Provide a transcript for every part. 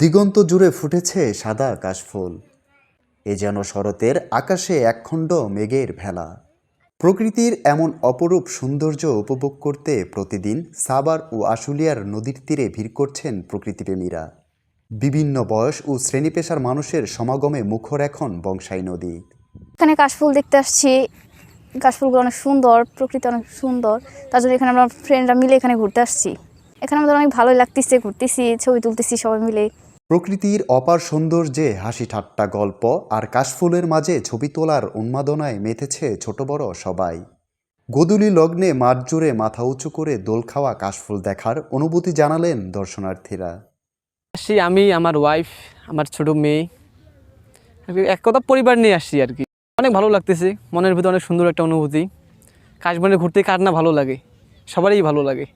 দিগন্ত জুড়ে ফুটেছে সাদা কাশফুল এ যেন শরতের আকাশে একখণ্ড মেঘের ভেলা। প্রকৃতির এমন অপরূপ সৌন্দর্য উপভোগ করতে প্রতিদিন সাবার ও আশুলিয়ার নদীর তীরে ভিড় করছেন প্রকৃতিপ্রেমীরা। বিভিন্ন বয়স ও শ্রেণি পেশার মানুষের সমাগমে মুখর এখন বংশাই নদী। এখানে কাশফুল দেখতে আসছি। কাশফুলগুলো অনেক সুন্দর, প্রকৃতি অনেক সুন্দর। তার জন্য এখানে আমরা ফ্রেন্ডরা মিলে এখানে ঘুরতে আসছি। এখানে আমাদের অনেক ভালোই লাগতেছে, ঘুরতেছি, ছবি তুলতেছি সবাই মিলে। প্রকৃতির অপার সৌন্দর্যে হাসি ঠাট্টা গল্প আর কাশফুলের মাঝে ছবি তোলার উন্মাদনায় মেতেছে ছোট বড় সবাই। গোধূলি লগ্নে মাঠ জুড়ে মাথা উঁচু করে দোল খাওয়া কাশফুল দেখার অনুভূতি জানালেন দর্শনার্থীরা। আসি আমি আমার ওয়াইফ আমার ছোট মেয়ে। এক কথা পরিবার নিয়ে আসছি আর কি। অনেক ভালো লাগতেছে মনের ভিতরে অনেক সুন্দর একটা অনুভূতি। কাশবনে ঘুরতে কার না ভালো লাগে? সবারই ভালো লাগে।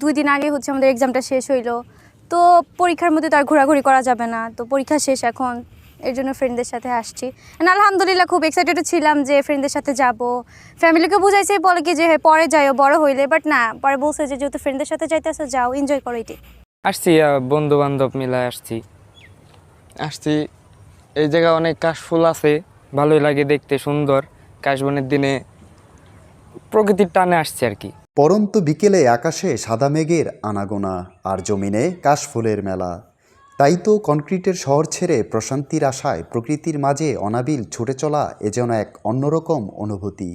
দুই দিন আগে হচ্ছে আমাদের এক্সামটা শেষ হইল। তো পরীক্ষার মধ্যে তো আর ঘোরাঘুরি করা যাবে না। তো পরীক্ষা শেষ এখন, এর জন্য ফ্রেন্ডদের সাথে আসছি। And আলহামদুলিল্লাহ খুব এক্সাইটেড ছিলাম যে ফ্রেন্ডদের সাথে যাব। ফ্যামিলিকে বুঝাইছে, বলে কি যে হ্যাঁ পরে যাইও, বড় হইলে। বাট না, পরে বলছে যে, যেহেতু ফ্রেন্ডদের সাথে যাইতে যাইতেছো, যাও এনজয় করো এটি। আসছি বন্ধু বান্ধব মিলে আসছি। আসছি, এই জায়গায় অনেক কাশফুল আছে, ভালোই লাগে দেখতে, সুন্দর। কাশবনের দিনে প্রকৃতির টানে আসছি আর কি। পরন্ত বিকেলে আকাশে সাদা মেঘের আনাগোনা আর জমিনে কাশফুলের মেলা। তাই তো কনক্রিটের শহর ছেড়ে প্রশান্তির আশায় প্রকৃতির মাঝে অনাবিল ছুটে চলা এ যেন এক অন্যরকম অনুভূতি।